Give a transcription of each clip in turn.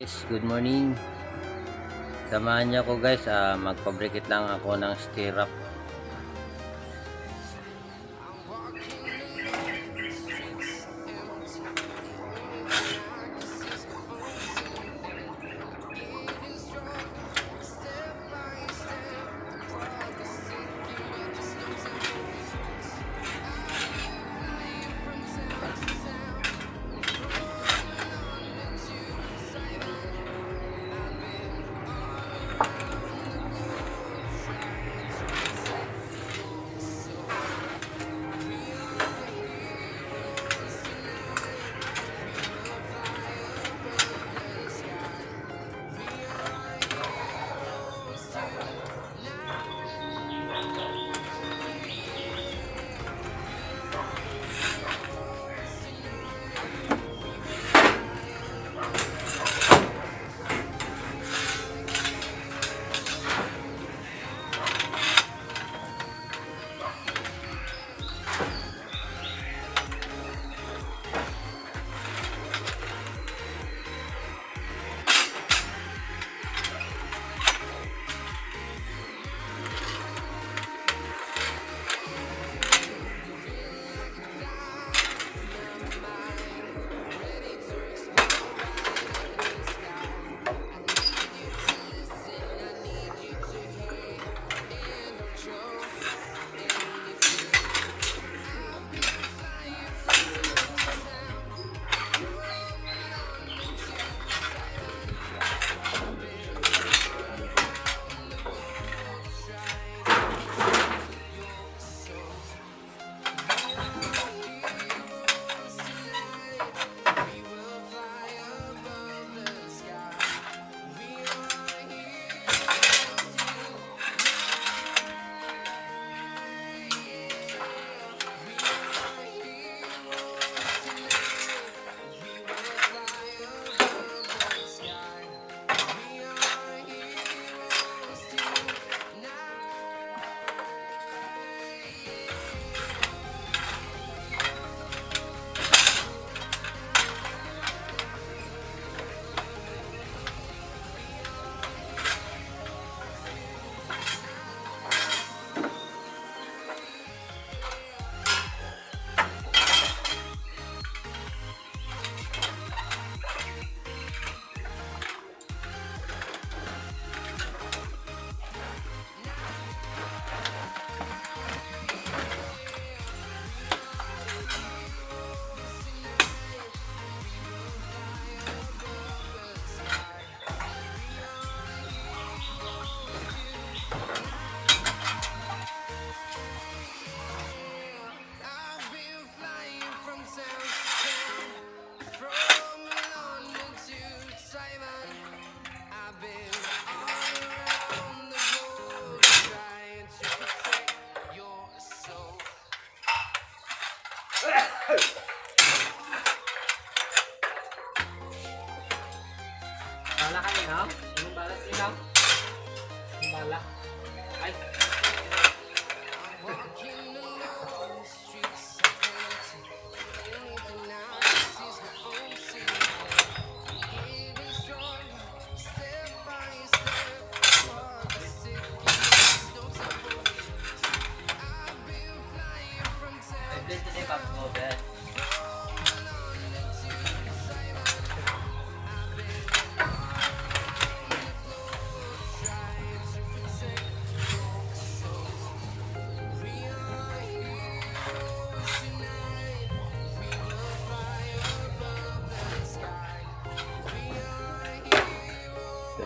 Guys, good morning. Samahan niyo ako guys, ah, uh, magpabrikit lang ako ng stirrup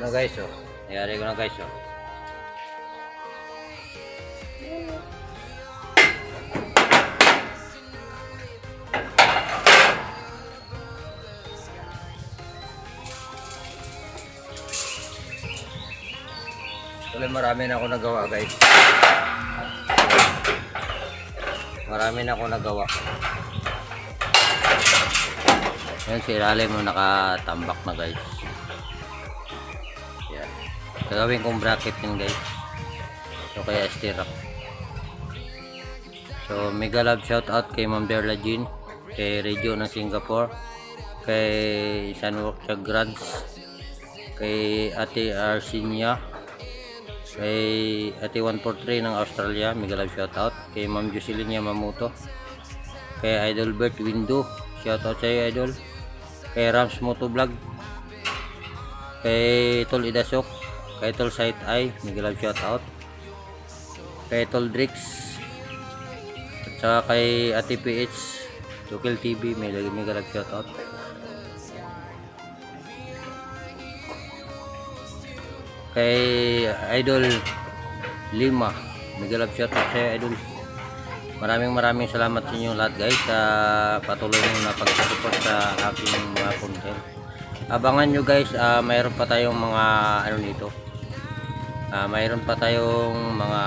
na guys oh. Nangyari ko na guys oh. Tuloy marami na ako nagawa guys. Marami na ako nagawa. Yan si ilalim mo nakatambak na guys gagawin kong bracket yun guys. So kaya stirrup so mega love shout out kay Ma'am Berla Jean kay Radio ng Singapore kay Sunwalk Chagrads kay Ate Arsinia kay Ate 143 ng Australia mega love shout out kay Ma'am Jocelyn Yamamoto kay Idol Bert Window shout out sa Idol kay Rams Motovlog kay Tol Idasok kay Tol Sight Eye, mega love shoutout, kay Tol Drix, at saka kay Ate PH, Tukil TV, may lagi mega love shoutout. kay Idol Lima. Mega love shout out sa'yo, Idol. Maraming maraming salamat sa inyong lahat guys sa patuloy nyo na pag-support sa aking mga content. Abangan nyo guys, ah, mayroon pa tayong mga ano nito. Ah, mayroon pa tayong mga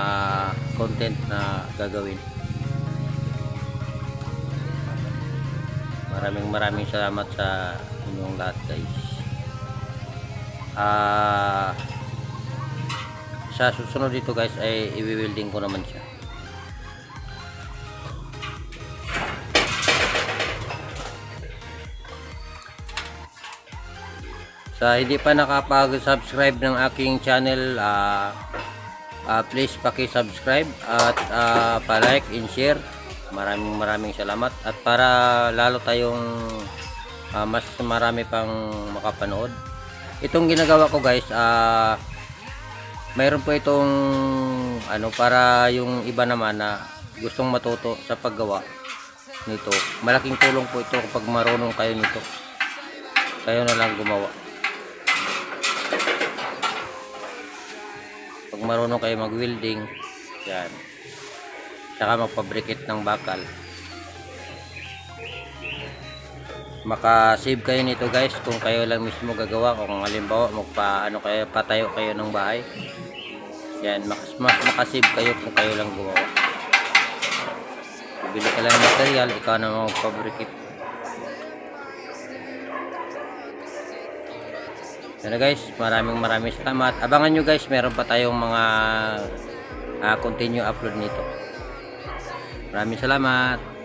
content na gagawin. Maraming maraming salamat sa inyong lahat guys. Ah sa susunod dito guys ay i-welding ko naman siya sa hindi pa nakapag-subscribe ng aking channel ah ah, please paki-subscribe at ah, pa-like and share. Maraming maraming salamat. At para lalo tayong ah, mas marami pang makapanood. Itong ginagawa ko guys ah mayroon po itong ano para yung iba naman na gustong matuto sa paggawa nito. Malaking tulong po ito kapag marunong kayo nito. Kayo na lang gumawa pag marunong kayo mag welding yan. Saka magpabrikit ng bakal. Makasave kayo nito guys kung kayo lang mismo gagawa. Kung halimbawa magpa ano kayo patayo kayo ng bahay. Yan mas, makasave kayo kung kayo lang gumawa. Bibili ka lang ng material ikaw na magpabrikit na guys maraming maraming salamat. Abangan nyo guys meron pa tayong mga ah, continue upload nito. Maraming salamat